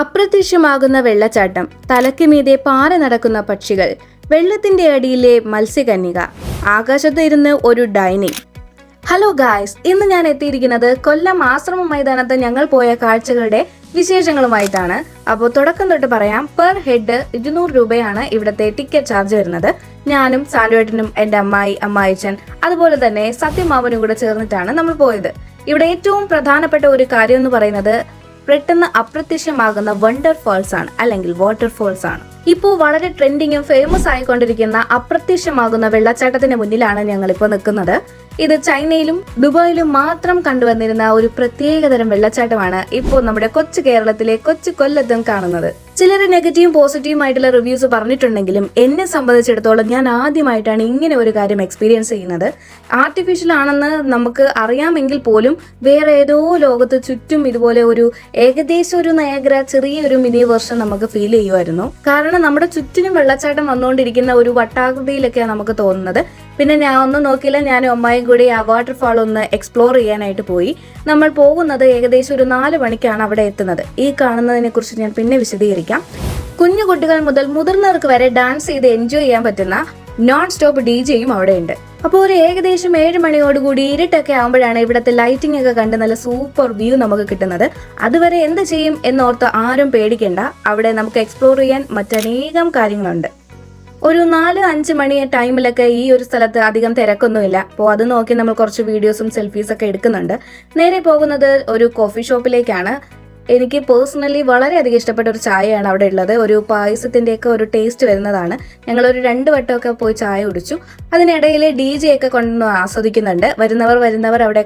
അപ്രത്യക്ഷമാകുന്ന വെള്ളച്ചാട്ടം തലയ്ക്ക് മീതെ പാറ നടക്കുന്ന പക്ഷികൾ വെള്ളത്തിന്റെ അടിയിലെ മത്സ്യകന്യക. ആകാശത്ത് ഇരുന്ന് ഒരു ഡൈനിങ് ഹലോ ഗായ്സ് ഇന്ന് ഞാൻ എത്തിയിരിക്കുന്നത് കൊല്ലം ആശ്രമ മൈതാനത്ത് ഞങ്ങൾ പോയ കാഴ്ചകളുടെ വിശേഷങ്ങളുമായിട്ടാണ്. അപ്പോൾ തുടക്കം തൊട്ട് പറയാം പെർ ഹെഡ് ഇരുന്നൂറ് രൂപയാണ് ഇവിടുത്തെ ടിക്കറ്റ് ചാർജ് വരുന്നത്. ഞാനും സാൻഡുവേട്ടനും എന്റെ അമ്മായി അമ്മായിച്ചൻ അതുപോലെ തന്നെ സത്യമാവനും കൂടെ ചേർന്നിട്ടാണ് നമ്മൾ പോയത്. ഇവിടെ ഏറ്റവും പ്രധാനപ്പെട്ട ഒരു കാര്യം എന്ന് പറയുന്നത് പെട്ടെന്ന് അപ്രത്യക്ഷമാകുന്ന വണ്ടർ ഫോൾസ് ആണ് അല്ലെങ്കിൽ വാട്ടർഫോൾസ് ആണ്. ഇപ്പോൾ വളരെ ട്രെൻഡിങ്ങും ഫേമസ് ആയിക്കൊണ്ടിരിക്കുന്ന അപ്രത്യക്ഷമാകുന്ന വെള്ളച്ചാട്ടത്തിന് മുന്നിലാണ് ഞങ്ങൾ ഇപ്പോൾ നിൽക്കുന്നത്. ഇത് ചൈനയിലും ദുബായിലും മാത്രം കണ്ടുവന്നിരുന്ന ഒരു പ്രത്യേകതരം വെള്ളച്ചാട്ടമാണ് ഇപ്പോൾ നമ്മുടെ കൊച്ചു കേരളത്തിലെ കൊച്ചു കൊല്ലത്തും കാണുന്നത്. ചിലർ നെഗറ്റീവും പോസിറ്റീവും ആയിട്ടുള്ള റിവ്യൂസ് പറഞ്ഞിട്ടുണ്ടെങ്കിലും എന്നെ സംബന്ധിച്ചിടത്തോളം ഞാൻ ആദ്യമായിട്ടാണ് ഇങ്ങനെ ഒരു കാര്യം എക്സ്പീരിയൻസ് ചെയ്യുന്നത്. ആർട്ടിഫിഷ്യൽ ആണെന്ന് നമുക്ക് അറിയാമെങ്കിൽ പോലും വേറെ ഏതോ ലോകത്ത് ചുറ്റും ഇതുപോലെ ഒരു ഏകദേശം ഒരു നയഗ്ര ചെറിയൊരു മിനി വർഷം നമുക്ക് ഫീൽ ചെയ്യുമായിരുന്നു. കാരണം നമ്മുടെ ചുറ്റിനും വെള്ളച്ചാട്ടം വന്നുകൊണ്ടിരിക്കുന്ന ഒരു വട്ടാകൃതിയിലൊക്കെയാണ് നമുക്ക് തോന്നുന്നത്. പിന്നെ ഞാൻ ഒന്നും നോക്കിയില്ല. ഞാൻ അമ്മായും കൂടി ആ വാട്ടർഫാൾ ഒന്ന് എക്സ്പ്ലോർ ചെയ്യാനായിട്ട് പോയി. നമ്മൾ പോകുന്നത് ഏകദേശം ഒരു നാല് മണിക്കാണ് അവിടെ എത്തുന്നത്. ഈ കാണുന്നതിനെ കുറിച്ച് ഞാൻ പിന്നെ വിശദീകരിക്കാം. കുഞ്ഞു കുട്ടികൾ മുതൽ മുതിർന്നവർക്ക് വരെ ഡാൻസ് ചെയ്ത് എൻജോയ് ചെയ്യാൻ പറ്റുന്ന നോൺ സ്റ്റോപ്പ് ഡി ജെയും അവിടെയുണ്ട്. അപ്പോൾ ഒരു ഏകദേശം ഏഴ് മണിയോടുകൂടി ഇരുട്ടൊക്കെ ആകുമ്പോഴാണ് ഇവിടുത്തെ ലൈറ്റിംഗ് ഒക്കെ കണ്ട് നല്ല സൂപ്പർ വ്യൂ നമുക്ക് കിട്ടുന്നത്. അതുവരെ എന്ത് ചെയ്യും എന്നോർത്ത് ആരും പേടിക്കേണ്ട. അവിടെ നമുക്ക് എക്സ്പ്ലോർ ചെയ്യാൻ മറ്റനേകം കാര്യങ്ങളുണ്ട്. ഒരു നാല് അഞ്ച് മണി ടൈമിലൊക്കെ ഈ ഒരു സ്ഥലത്ത് അധികം തിരക്കൊന്നുമില്ല. അപ്പോൾ അത് നോക്കി നമ്മൾ കുറച്ച് വീഡിയോസും സെൽഫീസൊക്കെ എടുക്കുന്നുണ്ട്. നേരെ പോകുന്നത് ഒരു കോഫി ഷോപ്പിലേക്കാണ്. എനിക്ക് പേഴ്സണലി വളരെയധികം ഇഷ്ടപ്പെട്ട ഒരു ചായയാണ് അവിടെ ഉള്ളത്. ഒരു പായസത്തിന്റെയൊക്കെ ഒരു ടേസ്റ്റ് വരുന്നതാണ്. ഞങ്ങളൊരു രണ്ട് വട്ടമൊക്കെ പോയി ചായ കുടിച്ചു. അതിനിടയിൽ ഡി ജെ ഒക്കെ കൊണ്ട് ആസ്വദിക്കുന്നുണ്ട്. വരുന്നവർ വരുന്നവർ അവിടെ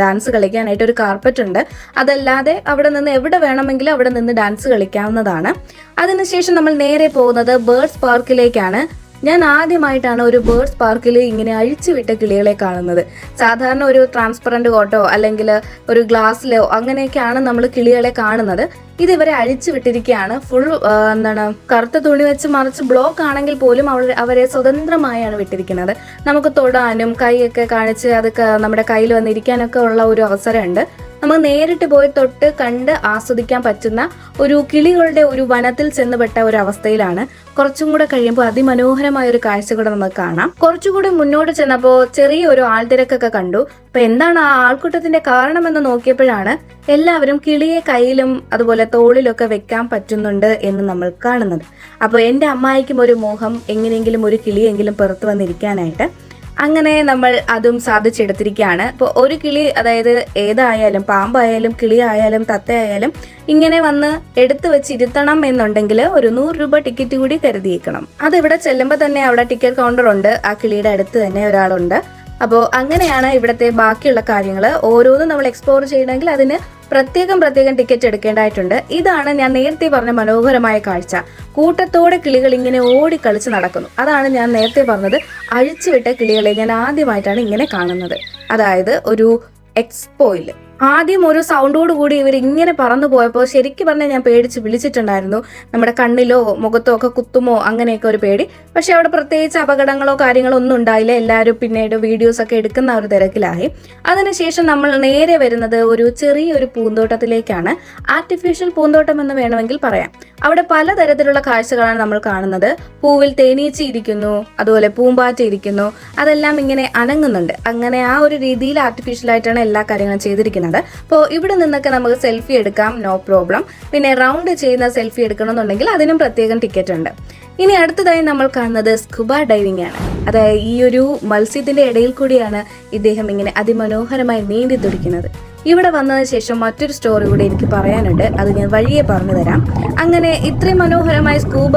ഡാൻസ് കളിക്കാനായിട്ട് ഒരു കാർപ്പറ്റ് ഉണ്ട്. അതല്ലാതെ അവിടെ നിന്ന് എവിടെ വേണമെങ്കിലും അവിടെ നിന്ന് ഡാൻസ് കളിക്കാവുന്നതാണ്. അതിനുശേഷം നമ്മൾ നേരെ പോകുന്നത് ബേർഡ്സ് പാർക്കിലേക്കാണ് ഞാൻ ആദ്യമായിട്ടാണ് ഒരു ബേർഡ്സ് പാർക്കിൽ ഇങ്ങനെ അഴിച്ചുവിട്ട കിളികളെ കാണുന്നത്. സാധാരണ ഒരു ട്രാൻസ്പെറന്റ് കോട്ടോ അല്ലെങ്കിൽ ഒരു ഗ്ലാസ്സിലോ അങ്ങനെയൊക്കെയാണ് നമ്മൾ കിളികളെ കാണുന്നത്. ഇത് ഇവരെ അഴിച്ചു വിട്ടിരിക്കുകയാണ്. ഫുൾ എന്താണ് കറുത്ത തുണി വെച്ച് മറിച്ച് ബ്ലോക്ക് ആണെങ്കിൽ പോലും അവർ അവരെ സ്വതന്ത്രമായാണ് വിട്ടിരിക്കുന്നത്. നമുക്ക് തൊടാനും കൈയൊക്കെ കാണിച്ച് അത് നമ്മുടെ കയ്യിൽ വന്നിരിക്കാനൊക്കെ ഉള്ള ഒരു അവസരമുണ്ട്. നമുക്ക് നേരിട്ട് പോയി തൊട്ട് കണ്ട് ആസ്വദിക്കാൻ പറ്റുന്ന ഒരു കിളികളുടെ ഒരു വനത്തിൽ ചെന്നുപെട്ട ഒരു അവസ്ഥയിലാണ്. കുറച്ചും കൂടെ കഴിയുമ്പോൾ അതിമനോഹരമായ ഒരു കാഴ്ച കൂടെ നമുക്ക് കാണാം. കുറച്ചുകൂടി മുന്നോട്ട് ചെന്നപ്പോൾ ചെറിയ ഒരു ആൾത്തിരക്കൊക്കെ കണ്ടു. അപ്പൊ എന്താണ് ആ ആൾക്കൂട്ടത്തിന്റെ കാരണം എന്ന് നോക്കിയപ്പോഴാണ് എല്ലാവരും കിളിയെ കയ്യിലും അതുപോലെ തോളിലൊക്കെ വെക്കാൻ പറ്റുന്നുണ്ട് എന്ന് നമ്മൾ കാണുന്നത്. അപ്പോൾ എന്റെ അമ്മായിക്കും ഒരു മോഹം എങ്ങനെയെങ്കിലും ഒരു കിളിയെങ്കിലും പുറത്തു വന്നിരിക്കാനായിട്ട് അങ്ങനെ നമ്മൾ അതും സാധിച്ചെടുത്തിരിക്കുകയാണ്. അപ്പോൾ ഒരു കിളി അതായത് ഏതായാലും പാമ്പായാലും കിളി ആയാലും തത്തയായാലും ഇങ്ങനെ വന്ന് എടുത്തു വെച്ചിരുത്തണം എന്നുണ്ടെങ്കിൽ ഒരു നൂറ് രൂപ ടിക്കറ്റ് കൂടി കരുതിയേക്കണം. അതിവിടെ ചെല്ലുമ്പോൾ തന്നെ അവിടെ ടിക്കറ്റ് കൗണ്ടർ ഉണ്ട്. ആ കിളിയുടെ അടുത്ത് തന്നെ ഒരാളുണ്ട്. അപ്പോൾ അങ്ങനെയാണ് ഇവിടുത്തെ ബാക്കിയുള്ള കാര്യങ്ങൾ ഓരോന്നും നമ്മൾ എക്സ്പ്ലോർ ചെയ്യണമെങ്കിൽ അതിന് പ്രത്യേകം പ്രത്യേകം ടിക്കറ്റ് എടുക്കേണ്ടതായിട്ടുണ്ട്. ഇതാണ് ഞാൻ നേരത്തെ പറഞ്ഞ മനോഹരമായ കാഴ്ച. കൂട്ടത്തോടെ കിളികൾ ഇങ്ങനെ ഓടിക്കളിച്ച് നടക്കുന്നു. അതാണ് ഞാൻ നേരത്തെ പറഞ്ഞത് അഴിച്ചുവിട്ട കിളികളെ ഞാൻ ആദ്യമായിട്ടാണ് ഇങ്ങനെ കാണുന്നത്. അതായത് ഒരു എക്സ്പോയിൽ ആദ്യം ഒരു സൗണ്ടോട് കൂടി ഇവർ ഇങ്ങനെ പറന്നു പോയപ്പോൾ ശരിക്കും പറഞ്ഞാൽ ഞാൻ പേടിച്ച് വിളിച്ചിട്ടുണ്ടായിരുന്നു. നമ്മുടെ കണ്ണിലോ മുഖത്തോ ഒക്കെ കുത്തുമോ അങ്ങനെയൊക്കെ ഒരു പേടി. പക്ഷെ അവിടെ പ്രത്യേകിച്ച് അപകടങ്ങളോ കാര്യങ്ങളോ ഒന്നും ഉണ്ടായില്ല. എല്ലാവരും പിന്നീട് വീഡിയോസ് ഒക്കെ എടുക്കുന്ന ഒരു തിരക്കിലായി. അതിനുശേഷം നമ്മൾ നേരെ വരുന്നത് ഒരു ചെറിയൊരു പൂന്തോട്ടത്തിലേക്കാണ്. ആർട്ടിഫിഷ്യൽ പൂന്തോട്ടം എന്ന് വേണമെങ്കിൽ പറയാം. അവിടെ പലതരത്തിലുള്ള കാഴ്ചകളാണ് നമ്മൾ കാണുന്നത്. പൂവിൽ തേനീച്ച ഇരിക്കുന്നു അതുപോലെ പൂമ്പാറ്റ ഇരിക്കുന്നു. അതെല്ലാം ഇങ്ങനെ അനങ്ങുന്നുണ്ട്. അങ്ങനെ ആ ഒരു രീതിയിൽ ആർട്ടിഫിഷ്യൽ ആയിട്ടാണ് എല്ലാ കാര്യങ്ങളും ചെയ്തിരിക്കുന്നത്. അപ്പോൾ ഇവിടെ നിന്നൊക്കെ നമുക്ക് സെൽഫി എടുക്കാം നോ പ്രോബ്ലം പിന്നെ റൗണ്ട് ചെയ്യുന്ന സെൽഫി എടുക്കണമെന്നുണ്ടെങ്കിൽ അതിനും പ്രത്യേകം ടിക്കറ്റ് ഉണ്ട്. ഇനി അടുത്തതായി നമ്മൾ കാണുന്നത് സ്കുബ ഡൈവിംഗ് ആണ്. അതായത് ഈ ഒരു മത്സ്യത്തിന്റെ ഇടയിൽ കൂടിയാണ് ഇദ്ദേഹം ഇങ്ങനെ അതിമനോഹരമായി നീന്തി തുടിക്കുന്നത്. ഇവിടെ വന്നതിന് ശേഷം മറ്റൊരു സ്റ്റോറി കൂടി എനിക്ക് പറയാനുണ്ട്. അത് ഞാൻ വഴിയെ പറഞ്ഞു തരാം. അങ്ങനെ ഇത്രയും മനോഹരമായി സ്കൂബ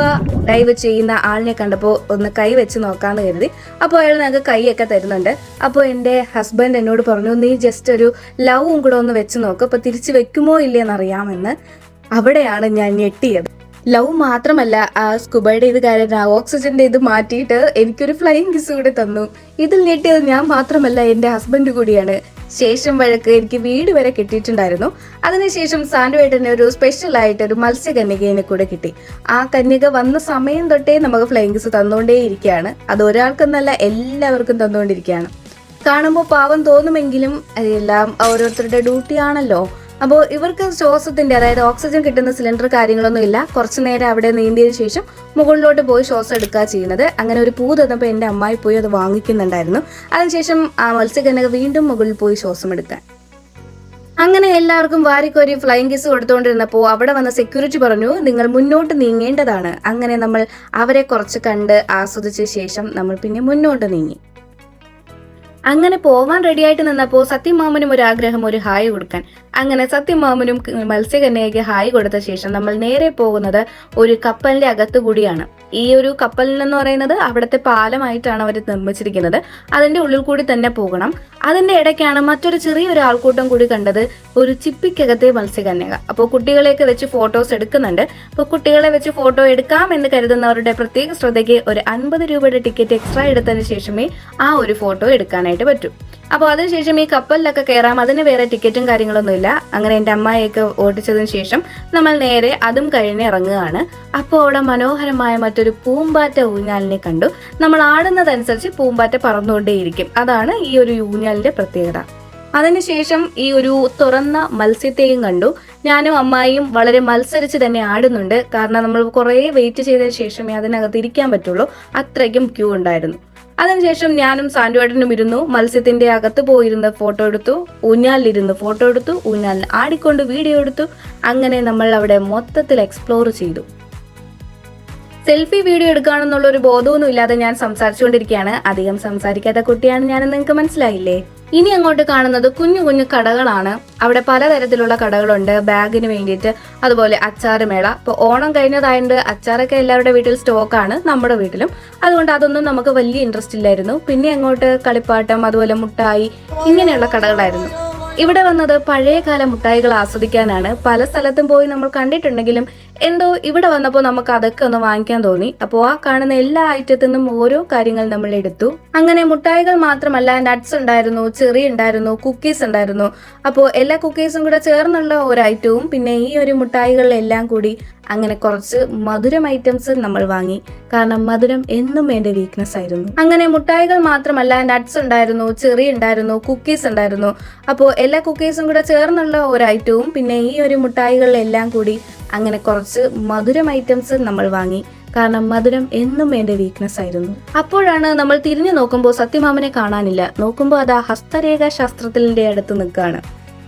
ഡൈവ് ചെയ്യുന്ന ആളിനെ കണ്ടപ്പോൾ ഒന്ന് കൈ വെച്ച് നോക്കാമെന്ന് കരുതി. അപ്പോൾ അയാൾ ഞങ്ങൾക്ക് കൈയൊക്കെ തരുന്നുണ്ട്. അപ്പോൾ എന്റെ ഹസ്ബൻഡ് എന്നോട് പറഞ്ഞു നീ ജസ്റ്റ് ഒരു ലവും കൂടെ ഒന്ന് വെച്ച് നോക്കും. അപ്പോൾ തിരിച്ച് വെക്കുമോ ഇല്ലയെന്ന് അറിയാമെന്ന് അവിടെയാണ് ഞാൻ ഞെട്ടിയത്. ലവ് മാത്രമല്ല ആ സ്കുബയുടെ ഇത് കാര്യം ആ ഓക്സിജന്റെ ഇത് മാറ്റിയിട്ട് എനിക്കൊരു ഫ്ലൈയിങ് കിസ് കൂടെ തന്നു. ഇതിൽ ഞെട്ടിയത് ഞാൻ മാത്രമല്ല എന്റെ ഹസ്ബൻഡ് കൂടിയാണ്. ശേഷം വഴക്ക് എനിക്ക് വീട് വരെ കിട്ടിയിട്ടുണ്ടായിരുന്നു. അതിനുശേഷം സാൻഡുവേട്ടന് ഒരു സ്പെഷ്യൽ ആയിട്ട് ഒരു മത്സ്യകന്യകേനെ കൂടെ കിട്ടി. ആ കന്യക വന്ന സമയം തൊട്ടേ നമുക്ക് ഫ്ലൈങ്സ് തന്നുകൊണ്ടേ ഇരിക്കുകയാണ് അത് ഒരാൾക്കെന്നല്ല എല്ലാവർക്കും തന്നുകൊണ്ടിരിക്കുകയാണ് കാണുമ്പോൾ പാവം തോന്നുമെങ്കിലും എല്ലാം ഓരോരുത്തരുടെ ഡ്യൂട്ടി ആണല്ലോ. അപ്പോൾ ഇവർക്ക് ശ്വാസത്തിന്റെ അതായത് ഓക്സിജൻ കിട്ടുന്ന സിലിണ്ടർ കാര്യങ്ങളൊന്നും ഇല്ല. കുറച്ച് നേരം അവിടെ നീന്തിയതിനു ശേഷം മുകളിലോട്ട് പോയി ശ്വാസം എടുക്കുക ചെയ്യുന്നത്. അങ്ങനെ ഒരു പൂ തന്നപ്പോൾ എന്റെ അമ്മായി പോയി അത് വാങ്ങിക്കുന്നുണ്ടായിരുന്നു. അതിനുശേഷം ആ മത്സ്യകന്യക വീണ്ടും മുകളിൽ പോയി ശ്വാസം എടുക്കാൻ. അങ്ങനെ എല്ലാവർക്കും വാരിക്കോരി ഫ്ലൈങ് കിസ് കൊടുത്തുകൊണ്ടിരുന്നപ്പോൾ അവിടെ വന്ന സെക്യൂരിറ്റി പറഞ്ഞു നിങ്ങൾ മുന്നോട്ട് നീങ്ങേണ്ടതാണ്. അങ്ങനെ നമ്മൾ അവരെ കുറച്ച് കണ്ട് ആസ്വദിച്ച ശേഷം നമ്മൾ പിന്നെ മുന്നോട്ട് നീങ്ങി. അങ്ങനെ പോവാൻ റെഡിയായിട്ട് നിന്നപ്പോൾ സത്യമാമനും ഒരു ആഗ്രഹം ഒരു ഹായ് കൊടുക്കാൻ. അങ്ങനെ സത്യമാമനും മത്സ്യകന്യയ്ക്ക് ഹായ് കൊടുത്ത ശേഷം നമ്മൾ നേരെ പോകുന്നത് ഒരു കപ്പലിന്റെ അകത്തു കൂടിയാണ്. ഈ ഒരു കപ്പലിനെന്ന് പറയുന്നത് അവിടുത്തെ പാലമായിട്ടാണ് അവർ നിർമ്മിച്ചിരിക്കുന്നത്. അതിന്റെ ഉള്ളിൽ കൂടി തന്നെ പോകണം. അതിന്റെ ഇടയ്ക്കാണ് മറ്റൊരു ചെറിയൊരു ആൾക്കൂട്ടം കൂടി കണ്ടത് ഒരു ചിപ്പിക്കകത്തെ മത്സ്യകന്യക. അപ്പോൾ കുട്ടികളെയൊക്കെ വെച്ച് ഫോട്ടോസ് എടുക്കുന്നുണ്ട്. അപ്പോൾ കുട്ടികളെ വെച്ച് ഫോട്ടോ എടുക്കാം എന്ന് കരുതുന്നവരുടെ പ്രത്യേക ശ്രദ്ധയ്ക്ക് ഒരു അൻപത് രൂപയുടെ ടിക്കറ്റ് എക്സ്ട്രാ എടുത്തതിന് ശേഷമേ ആ ഒരു ഫോട്ടോ എടുക്കാനായിട്ട് പറ്റൂ. അപ്പോൾ അതിനുശേഷം ഈ കപ്പലിലൊക്കെ കയറാം അതിന് വേറെ ടിക്കറ്റും കാര്യങ്ങളൊന്നുമില്ല. അങ്ങനെ എന്റെ അമ്മായിയൊക്കെ ഓടിച്ചതിന് ശേഷം നമ്മൾ നേരെ അതും കഴിഞ്ഞ് ഇറങ്ങുകയാണ്. അപ്പോൾ അവിടെ മനോഹരമായ മറ്റൊരു പൂമ്പാറ്റ ഊഞ്ഞാലിനെ കണ്ടു. നമ്മൾ ആടുന്നതനുസരിച്ച് പൂമ്പാറ്റ പറന്നുകൊണ്ടേയിരിക്കും. അതാണ് ഈ ഒരു ഊഞ്ഞാലിന്റെ പ്രത്യേകത. അതിനുശേഷം ഈ ഒരു തുറന്ന മത്സ്യത്തെയും കണ്ടു. ഞാനും അമ്മായിയും വളരെ മത്സരിച്ച് തന്നെ ആടുന്നുണ്ട്. കാരണം നമ്മൾ കുറേ വെയിറ്റ് ചെയ്തതിന് ശേഷമേ അതിനകത്ത് ഇരിക്കാൻ പറ്റുള്ളൂ. അത്രയ്ക്കും ക്യൂ ഉണ്ടായിരുന്നു. അതിനുശേഷം ഞാനും സാന്റുവേട്ടനും ഇരുന്നു. മത്സ്യത്തിന്റെ അകത്ത് പോയിരുന്ന് ഫോട്ടോ എടുത്തു. ഊഞ്ഞാലിരുന്ന് ഫോട്ടോ എടുത്തു. ഊഞ്ഞാലിൽ ആടിക്കൊണ്ട് വീഡിയോ എടുത്തു. അങ്ങനെ നമ്മൾ അവിടെ മൊത്തത്തിൽ എക്സ്പ്ലോർ ചെയ്തു. സെൽഫി വീഡിയോ എടുക്കുകയാണെന്നുള്ള ഒരു ബോധമൊന്നും ഇല്ലാതെ ഞാൻ സംസാരിച്ചുകൊണ്ടിരിക്കുകയാണ്. അധികം സംസാരിക്കാത്ത കുട്ടിയാണ് ഞാൻ നിങ്ങൾക്ക് മനസ്സിലായില്ലേ? ഇനി അങ്ങോട്ട് കാണുന്നത് കുഞ്ഞു കുഞ്ഞു കടകളാണ്. അവിടെ പലതരത്തിലുള്ള കടകളുണ്ട്. ബാഗിന് വേണ്ടിയിട്ട് അതുപോലെ അച്ചാറ് മേള. ഇപ്പോൾ ഓണം കഴിഞ്ഞതായതുകൊണ്ട് അച്ചാറൊക്കെ എല്ലാവരുടെ വീട്ടിൽ സ്റ്റോക്കാണ് നമ്മുടെ വീട്ടിലും. അതുകൊണ്ട് അതൊന്നും നമുക്ക് വലിയ ഇൻട്രസ്റ്റ് ഇല്ലായിരുന്നു. പിന്നെ അങ്ങോട്ട് കളിപ്പാട്ടം അതുപോലെ മുട്ടായി ഇങ്ങനെയുള്ള കടകളായിരുന്നു. ഇവിടെ വന്നത് പഴയകാല മുട്ടായികൾ ആസ്വദിക്കാനാണ്. പല സ്ഥലത്തും പോയി നമ്മൾ കണ്ടിട്ടുണ്ടെങ്കിലും എന്തോ ഇവിടെ വന്നപ്പോൾ നമുക്ക് അതൊക്കെ ഒന്ന് വാങ്ങിക്കാൻ തോന്നി. അപ്പോൾ ആ കാണുന്ന എല്ലാ ഐറ്റത്തിൽ നിന്നും ഓരോ കാര്യങ്ങൾ നമ്മൾ എടുത്തു. അങ്ങനെ മുട്ടായികൾ മാത്രമല്ല നട്ട്സ് ഉണ്ടായിരുന്നു ചെറി ഉണ്ടായിരുന്നു കുക്കീസ് ഉണ്ടായിരുന്നു. അപ്പോൾ എല്ലാ കുക്കീസും കൂടെ ചേർന്നുള്ള ഒരു ഐറ്റവും പിന്നെ ഈ ഒരു മുട്ടായികളിലെല്ലാം കൂടി അങ്ങനെ കുറച്ച് മധുരം ഐറ്റംസ് നമ്മൾ വാങ്ങി. കാരണം മധുരം എന്നും എന്റെ വീക്ക്നെസ് ആയിരുന്നു. അങ്ങനെ മുട്ടായികൾ മാത്രമല്ല നട്ട്സ് ഉണ്ടായിരുന്നു ചെറി ഉണ്ടായിരുന്നു കുക്കീസ് ഉണ്ടായിരുന്നു. അപ്പോൾ എല്ലാ കുക്കീസും കൂടെ ചേർന്നുള്ള ഒരു ഐറ്റവും പിന്നെ ഈ ഒരു മുട്ടായികളിലെല്ലാം കൂടി അങ്ങനെ കുറച്ച് മധുരം ഐറ്റംസ് നമ്മൾ വാങ്ങി. കാരണം മധുരം എന്നും എന്റെ വീക്ക്നെസ് ആയിരുന്നു. അപ്പോഴാണ് നമ്മൾ തിരിഞ്ഞു നോക്കുമ്പോൾ സത്യമാമനെ കാണാനില്ല. നോക്കുമ്പോൾ അതാ ഹസ്തരേഖ ശാസ്ത്രത്തിന്റെ അടുത്ത് നിൽക്കുകയാണ്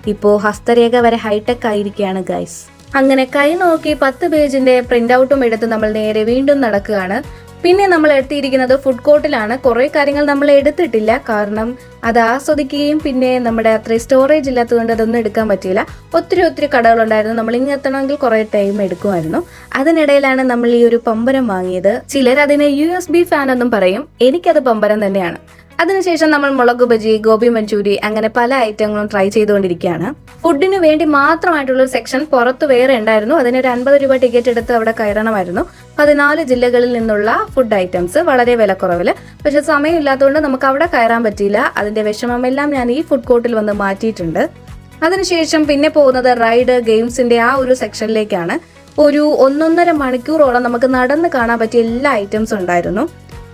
ഇപ്പോൾ ഹസ്തരേഖ വരെ ഹൈടെക് ആയിരിക്കുകയാണ് ഗൈസ് അങ്ങനെ കൈ നോക്കി പത്ത് പേജിന്റെ പ്രിന്റ് ഔട്ടും എടുത്ത് നമ്മൾ നേരെ വീണ്ടും നടക്കുകയാണ്. പിന്നെ നമ്മൾ എത്തിയിരിക്കുന്നത് ഫുഡ് കോർട്ടിലാണ് കുറേ കാര്യങ്ങൾ നമ്മൾ എടുത്തിട്ടില്ല. കാരണം അത് ആസ്വദിക്കുകയും പിന്നെ നമ്മുടെ അത്രയും സ്റ്റോറേജ് ഇല്ലാത്തതുകൊണ്ട് അതൊന്നും എടുക്കാൻ പറ്റിയില്ല. ഒത്തിരി ഒത്തിരി കടകളുണ്ടായിരുന്നു. നമ്മൾ ഇങ്ങനെ എത്തണമെങ്കിൽ കുറേ ടൈം എടുക്കുമായിരുന്നു. അതിനിടയിലാണ് നമ്മൾ ഈ ഒരു പമ്പരം വാങ്ങിയത്. ചിലർ അതിനെ യു എസ് ബി ഫാൻ എന്നും പറയും. എനിക്കത് പമ്പരം തന്നെയാണ്. അതിനുശേഷം നമ്മൾ മുളക് ബജി ഗോപി മഞ്ചൂരി അങ്ങനെ പല ഐറ്റങ്ങളും ട്രൈ ചെയ്തുകൊണ്ടിരിക്കുകയാണ്. ഫുഡിന് വേണ്ടി മാത്രമായിട്ടുള്ള ഒരു സെക്ഷൻ പുറത്ത് വേറെ ഉണ്ടായിരുന്നു. അതിന് ഒരു അൻപത് രൂപ ടിക്കറ്റ് എടുത്ത് അവിടെ കയറണമായിരുന്നു. പതിനാല് ജില്ലകളിൽ നിന്നുള്ള ഫുഡ് ഐറ്റംസ് വളരെ വിലക്കുറവിൽ പക്ഷെ സമയമില്ലാത്തതുകൊണ്ട് നമുക്ക് അവിടെ കയറാൻ പറ്റിയില്ല. അതിന്റെ വിഷമമെല്ലാം ഞാൻ ഈ ഫുഡ് കോർട്ടിൽ വന്ന് മാറ്റിയിട്ടുണ്ട്. അതിനുശേഷം പിന്നെ പോകുന്നത് റൈഡ് ഗെയിംസിന്റെ ആ ഒരു സെക്ഷനിലേക്കാണ് ഒരു ഒന്നൊന്നര മണിക്കൂറോളം നമുക്ക് നടന്ന് കാണാൻ പറ്റിയ എല്ലാ ഐറ്റംസും ഉണ്ടായിരുന്നു.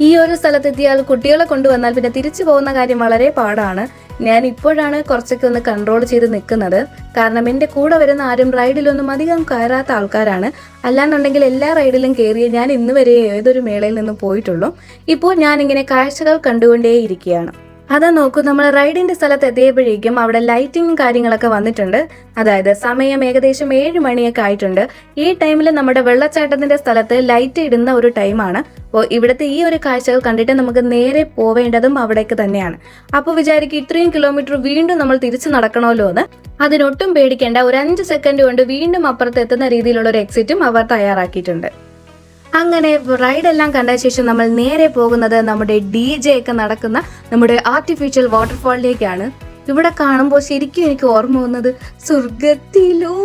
ഈ ഒരു സ്ഥലത്തെത്തിയാൽ കുട്ടികളെ കൊണ്ടുവന്നാൽ പിന്നെ തിരിച്ചു പോകുന്ന കാര്യം വളരെ പാടാണ്. ഞാൻ ഇപ്പോഴാണ് കുറച്ചൊക്കെ ഒന്ന് കൺട്രോൾ ചെയ്ത് നിൽക്കുന്നത്. കാരണം എന്റെ കൂടെ വരുന്ന ആരും റൈഡിലൊന്നും അധികം കയറാത്ത ആൾക്കാരാണ്. അല്ലാന്നുണ്ടെങ്കിൽ എല്ലാ റൈഡിലും കയറിയ ഞാൻ ഇന്നുവരെ ഏതൊരു മേളയിൽ നിന്നും പോയിട്ടുള്ളൂ. ഇപ്പോൾ ഞാനിങ്ങനെ കാഴ്ചകൾ കണ്ടുകൊണ്ടേയിരിക്കുകയാണ്. അതാ നോക്കൂ നമ്മൾ റൈഡിന്റെ സ്ഥലത്ത് എത്തിയപ്പോഴേക്കും അവിടെ ലൈറ്റിംഗ് കാര്യങ്ങളൊക്കെ വന്നിട്ടുണ്ട്. അതായത് സമയം ഏകദേശം ഏഴ് മണിയൊക്കെ ആയിട്ടുണ്ട്. ഈ ടൈമിൽ നമ്മുടെ വെള്ളച്ചാട്ടത്തിന്റെ സ്ഥലത്ത് ലൈറ്റ് ഇടുന്ന ഒരു ടൈമാണ് അപ്പോൾ ഇവിടുത്തെ ഈ ഒരു കാഴ്ചകൾ കണ്ടിട്ട് നമുക്ക് നേരെ പോവേണ്ടതും അവിടേക്ക് തന്നെയാണ്. അപ്പോൾ വിചാരിക്കും ഇത്രയും കിലോമീറ്റർ വീണ്ടും നമ്മൾ തിരിച്ചു നടക്കണമല്ലോ എന്ന്. അതിനൊട്ടും പേടിക്കേണ്ട ഒരു അഞ്ച് സെക്കൻഡ് കൊണ്ട് വീണ്ടും അപ്പുറത്ത് എത്തുന്ന രീതിയിലുള്ള ഒരു എക്സിറ്റും അവർ തയ്യാറാക്കിയിട്ടുണ്ട്. അങ്ങനെ റൈഡ് എല്ലാം കണ്ട ശേഷം നമ്മൾ നേരെ പോകുന്നത് നമ്മുടെ ഡി ജെ ഒക്കെ നടക്കുന്ന നമ്മുടെ ആർട്ടിഫിഷ്യൽ വാട്ടർഫാളിലേക്കാണ് ഇവിടെ കാണുമ്പോൾ ശരിക്കും എനിക്ക് ഓർമ്മ വന്നത് സ്വർഗത്തിലോ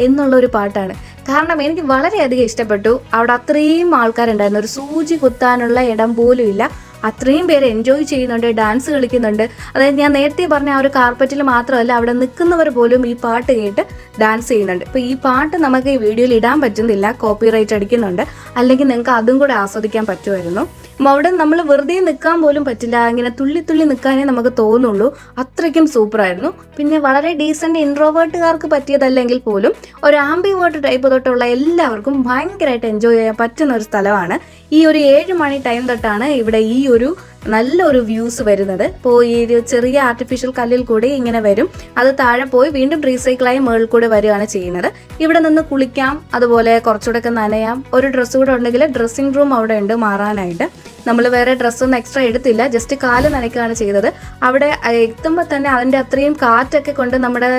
എന്നുള്ള ഒരു പാട്ടാണ്. കാരണം എനിക്ക് വളരെയധികം ഇഷ്ടപ്പെട്ടു. അവിടെ അത്രയും ആൾക്കാരുണ്ടായിരുന്നു. ഒരു സൂചി കുത്താനുള്ള ഇടം പോലും ഇല്ല. അത്രയും പേര് എൻജോയ് ചെയ്യുന്നുണ്ട് ഡാൻസ് കളിക്കുന്നുണ്ട്. അതായത് ഞാൻ നേരത്തെ പറഞ്ഞ ആ ഒരു കാർപ്പറ്റിൽ മാത്രമല്ല അവിടെ നിൽക്കുന്നവർ പോലും ഈ പാട്ട് കേട്ട് ഡാൻസ് ചെയ്യുന്നുണ്ട്. ഇപ്പോൾ ഈ പാട്ട് നമുക്ക് ഈ വീഡിയോയിൽ ഇടാൻ പറ്റുന്നില്ല കോപ്പിറൈറ്റ് അടിക്കുന്നുണ്ട്. അല്ലെങ്കിൽ നിങ്ങൾക്ക് അതും കൂടെ ആസ്വദിക്കാൻ പറ്റുമായിരുന്നു. അവിടെ നമ്മൾ വെറുതെ നിൽക്കാൻ പോലും പറ്റില്ല. ഇങ്ങനെ തുള്ളി തുള്ളി നിൽക്കാനേ നമുക്ക് തോന്നുള്ളൂ. അത്രയ്ക്കും സൂപ്പറായിരുന്നു പിന്നെ വളരെ ഡീസന്റ് ഇൻട്രോവേർട്ടുകാർക്ക് പറ്റിയതല്ലെങ്കിൽ പോലും ഒരു ആംബി വേർട്ട് ടൈപ്പ് തൊട്ടുള്ള എല്ലാവർക്കും ഭയങ്കരമായിട്ട് എൻജോയ് ചെയ്യാൻ പറ്റുന്ന ഒരു സ്ഥലമാണ്. ഈ ഒരു ഏഴ് മണി ടൈം തൊട്ടാണ് ഇവിടെ ഈ ഒരു നല്ലൊരു വ്യൂസ് വരുന്നത്. ഇപ്പോൾ ഈ ഒരു ചെറിയ ആർട്ടിഫിഷ്യൽ കല്ലിൽ കൂടി ഇങ്ങനെ വരും. അത് താഴെ പോയി വീണ്ടും റീസൈക്കിളായി മുകളിൽ കൂടെ വരികയാണ് ചെയ്യുന്നത്. ഇവിടെ നിന്ന് കുളിക്കാം അതുപോലെ കുറച്ചുകൂടെ ഒക്കെ നനയാം. ഒരു ഡ്രസ്സ് കൂടെ ഉണ്ടെങ്കിൽ ഡ്രസ്സിംഗ് റൂം അവിടെ ഉണ്ട് മാറാനായിട്ട്. നമ്മൾ വേറെ ഡ്രസ്സൊന്നും എക്സ്ട്രാ എടുത്തില്ല ജസ്റ്റ് കാൽ നനയ്ക്കുകയാണ് ചെയ്തത്. അവിടെ എത്തുമ്പോൾ തന്നെ അതിന്റെ അത്രയും കാറ്റൊക്കെ കൊണ്ട് നമ്മുടെ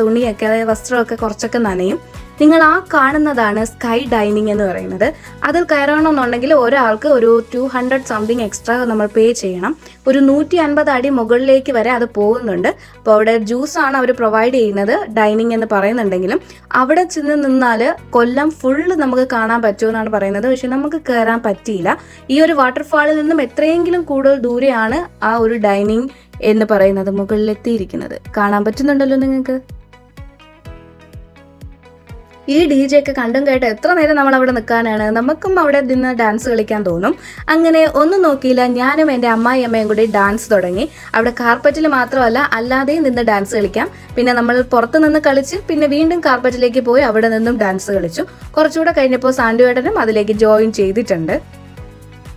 തുണിയൊക്കെ വസ്ത്രമൊക്കെ കുറച്ചൊക്കെ നനയും. നിങ്ങൾ ആ കാണുന്നതാണ് സ്കൈ ഡൈനിങ് എന്ന് പറയുന്നത്. അതിൽ കയറണമെന്നുണ്ടെങ്കിൽ ഒരാൾക്ക് ഒരു ടു ഹൺഡ്രഡ് സംതിങ് എക്സ്ട്രാ നമ്മൾ പേ ചെയ്യണം. ഒരു നൂറ്റി അൻപത് അടി മുകളിലേക്ക് വരെ അത് പോകുന്നുണ്ട്. അപ്പോൾ അവിടെ ജ്യൂസാണ് അവർ പ്രൊവൈഡ് ചെയ്യുന്നത് ഡൈനിങ് എന്ന് പറയുന്നുണ്ടെങ്കിലും. അവിടെ ചെന്ന് നിന്നാൽ കൊല്ലം ഫുള്ള് നമുക്ക് കാണാൻ പറ്റുമെന്നാണ് പറയുന്നത്. പക്ഷെ നമുക്ക് കയറാൻ പറ്റിയില്ല. ഈ ഒരു വാട്ടർഫാളിൽ നിന്നും എത്രയെങ്കിലും കൂടുതൽ ദൂരെയാണ് ആ ഒരു ഡൈനിങ് എന്ന് പറയുന്നത് മുകളിലെത്തിയിരിക്കുന്നത്. കാണാൻ പറ്റുന്നുണ്ടല്ലോ നിങ്ങൾക്ക്? ഈ ഡി ജെ ഒക്കെ കണ്ടും കേട്ട് എത്ര നേരം നമ്മൾ അവിടെ നിൽക്കാനാണ്? നമുക്കും അവിടെ നിന്ന് ഡാൻസ് കളിക്കാൻ തോന്നും. അങ്ങനെ ഒന്നും നോക്കിയില്ല. ഞാനും എന്റെ അമ്മായി അമ്മയും കൂടി ഡാൻസ് തുടങ്ങി. അവിടെ കാർപ്പറ്റിൽ മാത്രമല്ല അല്ലാതെയും നിന്ന് ഡാൻസ് കളിക്കാം. പിന്നെ നമ്മൾ പുറത്ത് നിന്ന് കളിച്ച് പിന്നെ വീണ്ടും കാർപ്പറ്റിലേക്ക് പോയി അവിടെ നിന്നും ഡാൻസ് കളിച്ചു. കുറച്ചുകൂടെ കഴിഞ്ഞപ്പോൾ സാൻഡുവേട്ടനും അതിലേക്ക് ജോയിൻ ചെയ്തിട്ടുണ്ട്.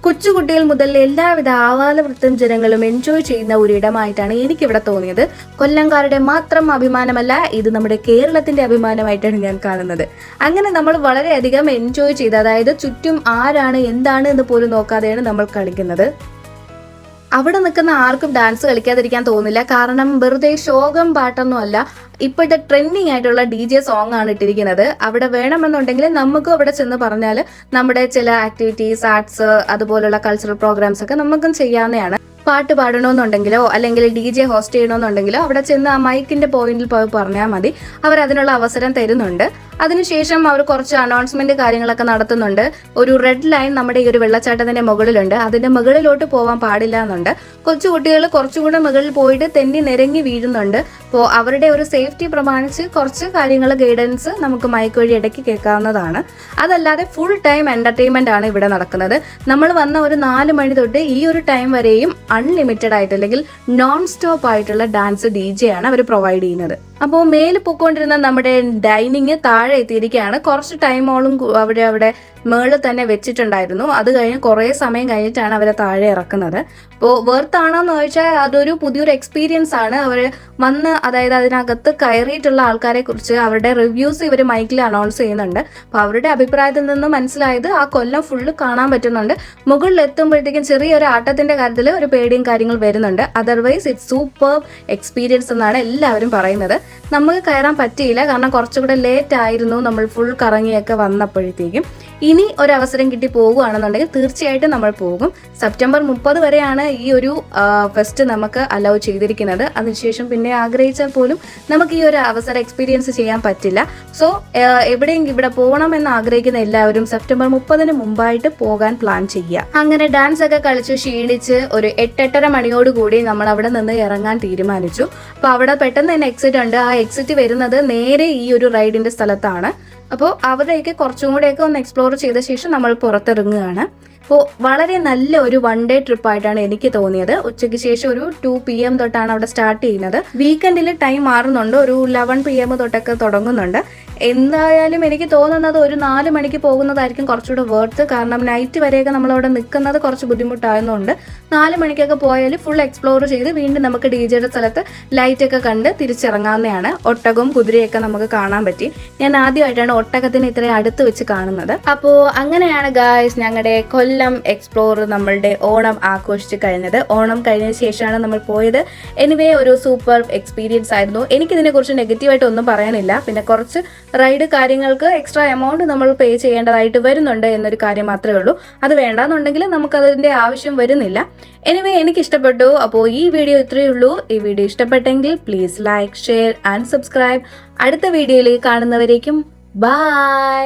കൊച്ചുകുട്ടികൾ മുതൽ എല്ലാവിധ ആവാലവൃത്തം ജനങ്ങളും എൻജോയ് ചെയ്യുന്ന ഒരു ഇടമായിട്ടാണ് എനിക്കിവിടെ തോന്നിയത്. കൊല്ലംകാരുടെ മാത്രം അഭിമാനമല്ല ഇത് നമ്മുടെ കേരളത്തിന്റെ അഭിമാനമായിട്ടാണ് ഞാൻ കാണുന്നത്. അങ്ങനെ നമ്മൾ വളരെയധികം എൻജോയ് ചെയ്ത് അതായത് ചുറ്റും ആരാണ് എന്താണ് എന്ന് പോലും നോക്കാതെയാണ് നമ്മൾ കളിക്കുന്നത്. അവിടെ നിൽക്കുന്ന ആർക്കും ഡാൻസ് കളിക്കാതിരിക്കാൻ തോന്നില്ല കാരണം വെറുതെ ശോകം പാട്ടൊന്നും അല്ല ഇപ്പോഴത്തെ ട്രെൻഡിങ് ആയിട്ടുള്ള ഡി ജെ സോങ് ആണ് ഇട്ടിരിക്കുന്നത്. അവിടെ വേണമെന്നുണ്ടെങ്കിൽ നമുക്കും അവിടെ ചെന്ന് പറഞ്ഞാൽ നമ്മുടെ ചില ആക്ടിവിറ്റീസ് ആർട്സ് അതുപോലുള്ള കൾച്ചറൽ പ്രോഗ്രാംസ് ഒക്കെ നമുക്കും ചെയ്യാവുന്നതാണ്. പാട്ട് പാടണമെന്നുണ്ടെങ്കിലോ അല്ലെങ്കിൽ ഡി ജെ ഹോസ്റ്റ് ചെയ്യണമെന്നുണ്ടെങ്കിലോ അവിടെ ചെന്ന് ആ മൈക്കിന്റെ പോയിന്റിൽ പോയി പറഞ്ഞാൽ മതി. അവർ അതിനുള്ള അവസരം തരുന്നുണ്ട്. അതിനുശേഷം അവർ കുറച്ച് അനൗൺസ്മെന്റ് കാര്യങ്ങളൊക്കെ നടത്തുന്നുണ്ട്. ഒരു റെഡ് ലൈൻ നമ്മുടെ ഈ ഒരു വെള്ളച്ചാട്ടത്തിന്റെ മുകളിലുണ്ട്. അതിന്റെ മുകളിലോട്ട് പോകാൻ പാടില്ല എന്നുണ്ട്. കൊച്ചു കുട്ടികൾ കുറച്ചുകൂടെ മുകളിൽ പോയിട്ട് തെന്നി നിരങ്ങി വീഴുന്നുണ്ട്. അപ്പോൾ അവരുടെ ഒരു സേഫ്റ്റി പ്രമാണിച്ച് കുറച്ച് കാര്യങ്ങൾ ഗൈഡൻസ് നമുക്ക് മയക്ക് വഴി ഇടയ്ക്ക് കേൾക്കാവുന്നതാണ്. അതല്ലാതെ ഫുൾ ടൈം എന്റർടൈൻമെന്റ് ആണ് ഇവിടെ നടക്കുന്നത്. നമ്മൾ വന്ന ഒരു നാല് മണി തൊട്ട് ഈ ഒരു ടൈം വരെയും അൺലിമിറ്റഡ് ആയിട്ട് അല്ലെങ്കിൽ നോൺ സ്റ്റോപ്പ് ആയിട്ടുള്ള ഡാൻസ് ഡി ജെ ആണ് അവർ പ്രൊവൈഡ് ചെയ്യുന്നത്. അപ്പോൾ മേൽ പൊക്കോണ്ടിരുന്ന നമ്മുടെ ഡൈനിങ് താഴെ എത്തിയിരിക്കുകയാണ്. കുറച്ച് ടൈമോളും അവിടെ അവിടെ മേളിൽ തന്നെ വെച്ചിട്ടുണ്ടായിരുന്നു. അത് കഴിഞ്ഞ് കുറേ സമയം കഴിഞ്ഞിട്ടാണ് അവരെ താഴെ ഇറക്കുന്നത്. അപ്പോൾ വെർത്താണോ ആണോന്ന് ചോദിച്ചാൽ അതൊരു പുതിയൊരു എക്സ്പീരിയൻസ് ആണ്. അവർ വന്ന് അതായത് അതിനകത്ത് കയറിയിട്ടുള്ള ആൾക്കാരെ കുറിച്ച് അവരുടെ റിവ്യൂസ് ഇവർ മൈക്കിൽ അനൗൺസ് ചെയ്യുന്നുണ്ട്. അപ്പോൾ അവരുടെ അഭിപ്രായത്തിൽ നിന്ന് മനസ്സിലായത് ആ കൊല്ലം ഫുള്ള് കാണാൻ പറ്റുന്നുണ്ട്. മുകളിൽ എത്തുമ്പോഴത്തേക്കും ചെറിയൊരു ആട്ടത്തിന്റെ കാര്യത്തിൽ ഒരു പേടിയും കാര്യങ്ങൾ വരുന്നുണ്ട്. അതർവൈസ് ഇറ്റ്സ് സൂപ്പർ എക്സ്പീരിയൻസ് എന്നാണ് എല്ലാവരും പറയുന്നത്. നമുക്ക് കയറാൻ പറ്റിയില്ല. കാരണം കുറച്ചുകൂടെ ലേറ്റ് ആയിരുന്നു. നമ്മൾ ഫുൾ കറങ്ങിയൊക്കെ വന്നപ്പോഴത്തേക്കും. ഇനി ഒരു അവസരം കിട്ടി പോകുകയാണെന്നുണ്ടെങ്കിൽ തീർച്ചയായിട്ടും നമ്മൾ പോകും. സെപ്റ്റംബർ മുപ്പത് വരെയാണ് ഈ ഒരു ഫെസ്റ്റ് നമുക്ക് അലൗ ചെയ്തിരിക്കുന്നത്. അതിനുശേഷം പിന്നെ ആഗ്രഹിച്ചാൽ പോലും നമുക്ക് ഈ ഒരു അവസരം എക്സ്പീരിയൻസ് ചെയ്യാൻ പറ്റില്ല. സോ എവിടെയെങ്കിലും ഇവിടെ പോകണം എന്ന് ആഗ്രഹിക്കുന്ന എല്ലാവരും സെപ്റ്റംബർ മുപ്പതിന് മുമ്പായിട്ട് പോകാൻ പ്ലാൻ ചെയ്യുക. അങ്ങനെ ഡാൻസ് ഒക്കെ കളിച്ച് ക്ഷീണിച്ച് ഒരു എട്ടെട്ടര മണിയോട് കൂടി നമ്മൾ അവിടെ നിന്ന് ഇറങ്ങാൻ തീരുമാനിച്ചു. അപ്പോൾ അവിടെ പെട്ടെന്ന് തന്നെ എക്സിറ്റ് ഉണ്ട്. ആ എക്സിറ്റ് വരുന്നത് നേരെ ഈ ഒരു റൈഡിന്റെ സ്ഥലത്താണ്. അപ്പോൾ അവിടെയൊക്കെ കുറച്ചും കൂടെയൊക്കെ ഒന്ന് എക്സ്പ്ലോർ ചെയ്ത ശേഷം നമ്മൾ പുറത്തിറങ്ങുകയാണ്. അപ്പോൾ വളരെ നല്ല ഒരു വൺ ഡേ ട്രിപ്പ് ആയിട്ടാണ് എനിക്ക് തോന്നിയത്. ഉച്ചയ്ക്ക് ശേഷം ഒരു ടു പി എം തൊട്ടാണ് അവിടെ സ്റ്റാർട്ട് ചെയ്യുന്നത്. വീക്കെൻഡിൽ ടൈം മാറുന്നുണ്ട്. ഒരു ലെവൻ പി എം തൊട്ടൊക്കെ തുടങ്ങുന്നുണ്ട്. എന്തായാലും എനിക്ക് തോന്നുന്നത് ഒരു നാല് മണിക്ക് പോകുന്നതായിരിക്കും കുറച്ചുകൂടെ വേർത്ത് കാരണം നൈറ്റ് വരെയൊക്കെ നമ്മളവിടെ നിൽക്കുന്നത് കുറച്ച് ബുദ്ധിമുട്ടായതുകൊണ്ട് നാല് മണിക്കൊക്കെ പോയാൽ ഫുൾ എക്സ്പ്ലോർ ചെയ്ത് വീണ്ടും നമുക്ക് ഡി ജെയുടെ സ്ഥലത്ത് ലൈറ്റൊക്കെ കണ്ട് തിരിച്ചിറങ്ങാവുന്നതാണ്. ഒട്ടകവും കുതിരയൊക്കെ നമുക്ക് കാണാൻ പറ്റി. ഞാൻ ആദ്യമായിട്ടാണ് ഒട്ടകത്തിന് ഇത്രയും അടുത്ത് വെച്ച് കാണുന്നത്. അപ്പോൾ അങ്ങനെയാണ് ഗായ്സ് ഞങ്ങളുടെ കൊല്ലം എക്സ്പ്ലോർ നമ്മളുടെ ഓണം ആഘോഷിച്ച് കഴിഞ്ഞത്. ഓണം കഴിഞ്ഞ ശേഷമാണ് നമ്മൾ പോയത്. എനിവേ ഒരു സൂപ്പർ എക്സ്പീരിയൻസ് ആയിരുന്നു. എനിക്കിതിനെ കുറിച്ച് നെഗറ്റീവായിട്ട് ഒന്നും പറയാനില്ല. പിന്നെ കുറച്ച് റൈഡ് കാര്യങ്ങൾക്ക് എക്സ്ട്രാ എമൗണ്ട് നമ്മൾ പേ ചെയ്യേണ്ടതായിട്ട് വരുന്നുണ്ട് എന്നൊരു കാര്യം മാത്രമേ ഉള്ളൂ. അത് വേണ്ടാന്നുണ്ടെങ്കിൽ നമുക്കതിന്റെ ആവശ്യം വരുന്നില്ല. എനിവേ എനിക്ക് ഇഷ്ടപ്പെട്ടു അപ്പോൾ ഈ വീഡിയോ ഇത്രയേ ഉള്ളൂ. ഈ വീഡിയോ ഇഷ്ടപ്പെട്ടെങ്കിൽ please like share and subscribe അടുത്ത വീഡിയോയിൽ കാണുന്നവരേക്കും ബൈ